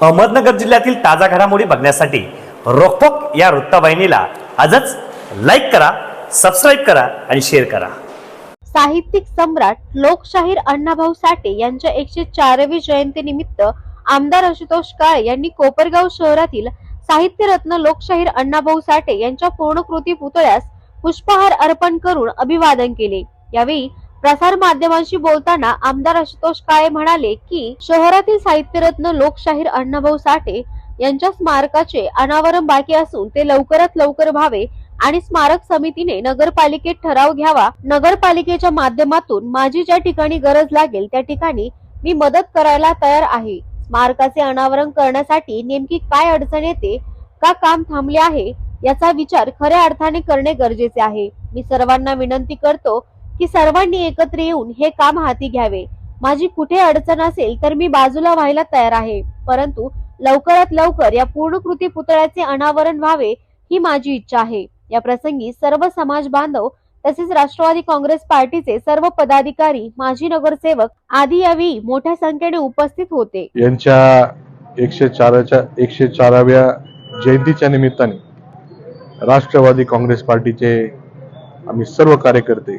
अहमदनगर जिल्ह्यातील ताजा घडामोडी बघण्यासाठी रोखोक या वृत्तवाहिनीला आजच लाईक करा सबस्क्राईब करा आणि शेअर करा. साहित्यिक सम्राट लोकशाहीर अण्णाभाऊ साठे यांच्या एकशे चारवी जयंतीनिमित्त आमदार आशुतोष काळे यांनी कोपरगाव शहरातील साहित्यरत्न लोकशाहीर अण्णाभाऊ साठे यांच्या पूर्णकृती पुतळ्यास पुष्पहार अर्पण करून अभिवादन केले. यावेळी प्रसार माध्यमांशी बोलताना आमदार आशुतोष काळे म्हणाले की शहरातील साहित्यरत्न लोकशाहीर अण्णाभाऊ साठे यांच्या स्मारकाचे अनावरण बाकी असून ते लवकरात लवकर व्हावे आणि स्मारक समितीने नगरपालिकेत ठराव घ्यावा. नगरपालिकेच्या माध्यमातून माझी ज्या ठिकाणी गरज लागेल त्या ठिकाणी मी मदत करायला तयार आहे. स्मारकाचे अनावरण करण्यासाठी नेमकी काय अडचण येते का काम थांबले आहे याचा विचार खऱ्या अर्थाने करणे गरजेचे आहे. मी सर्वांना विनंती करतो की सर्वांनी एकत्र येऊन हे काम हाती घ्यावे. माझी कुठे अडचण असेल तर मी बाजूला व्हायला तयार आहे. परंतु लवकरात लवकर या पूर्णकृती पुतळ्याचे अनावरण व्हावे ही माझी इच्छा आहे. या प्रसंगी सर्व समाज बांधव तसेच राष्ट्रवादी काँग्रेस पार्टीचे सर्व पदाधिकारी माजी नगरसेवक आदी यावेळी मोठ्या संख्येने उपस्थित होते. यांच्या एकशे चाराच्या एकशे चाराव्या जयंतीच्या निमित्ताने राष्ट्रवादी काँग्रेस पार्टीचे आम्ही सर्व कार्यकर्ते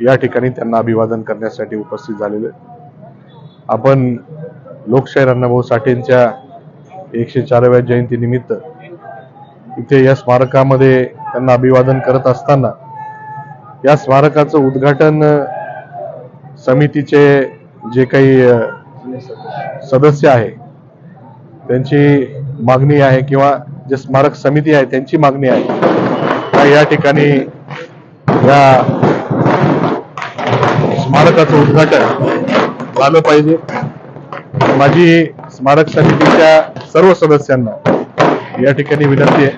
या ठिकाणी त्यांना अभिवादन करण्यासाठी उपस्थित झालेले आपण लोकशाहीर अण्णाभाऊ साठेंच्या एकशे चाराव्या जयंतीनिमित्त इथे या स्मारकामध्ये त्यांना अभिवादन करत असताना या स्मारकाचं उद्घाटन समितीचे जे काही सदस्य आहे त्यांची मागणी आहे किंवा जे स्मारक समिती आहे त्यांची मागणी आहे या ठिकाणी या स्मारकाचं उद्घाटन झालं पाहिजे. माझी स्मारक समितीच्या सर्व सदस्यांना या ठिकाणी विनंती आहे.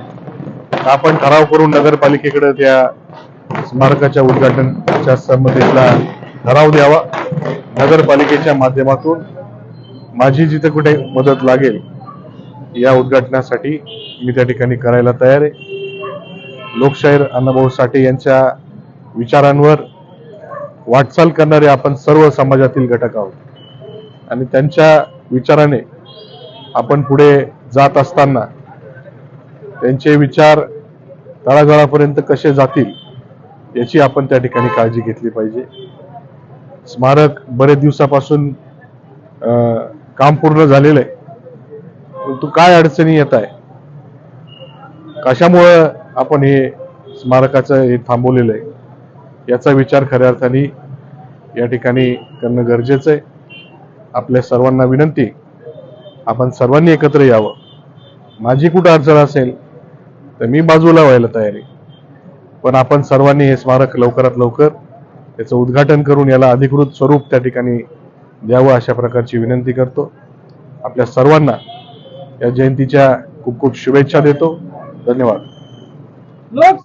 आपण ठराव करून नगरपालिकेकडे त्या स्मारकाच्या उद्घाटनाच्या संबंधितला ठराव द्यावा. नगरपालिकेच्या माध्यमातून माझी जिथे कुठे मदत लागेल या उद्घाटनासाठी मी त्या ठिकाणी करायला तयार आहे. लोकशाहीर अण्णाभाऊ साठे यांच्या विचारांवर वाटचाल करणारे आपण सर्व समाजातील घटक आहोत. आणि त्यांच्या विचाराने आपण पुढे जात असताना त्यांचे विचार तळागाळापर्यंत कसे जातील याची आपण त्या ठिकाणी काळजी घेतली पाहिजे. स्मारक बरेच दिवसापासून काम पूर्ण झालेलं आहे. परंतु काय अडचणी येत आहे? कशामुळं आपण हे स्मारकाचं हे थांबवलेलं आहे? याचा विचार खऱ्या अर्थाने या ठिकाणी करणं गरजेचं आहे. आपल्या सर्वांना विनंती आपण सर्वांनी एकत्र यावं. माझी कुठं अडचण असेल तर मी बाजूला व्हायला तयार आहे. पण आपण सर्वांनी हे स्मारक लवकरात लवकर त्याचं उद्घाटन करून याला अधिकृत स्वरूप त्या ठिकाणी द्यावं अशा प्रकारची विनंती करतो. आपल्या सर्वांना या जयंतीच्या खूप खूप शुभेच्छा देतो. धन्यवाद. लोक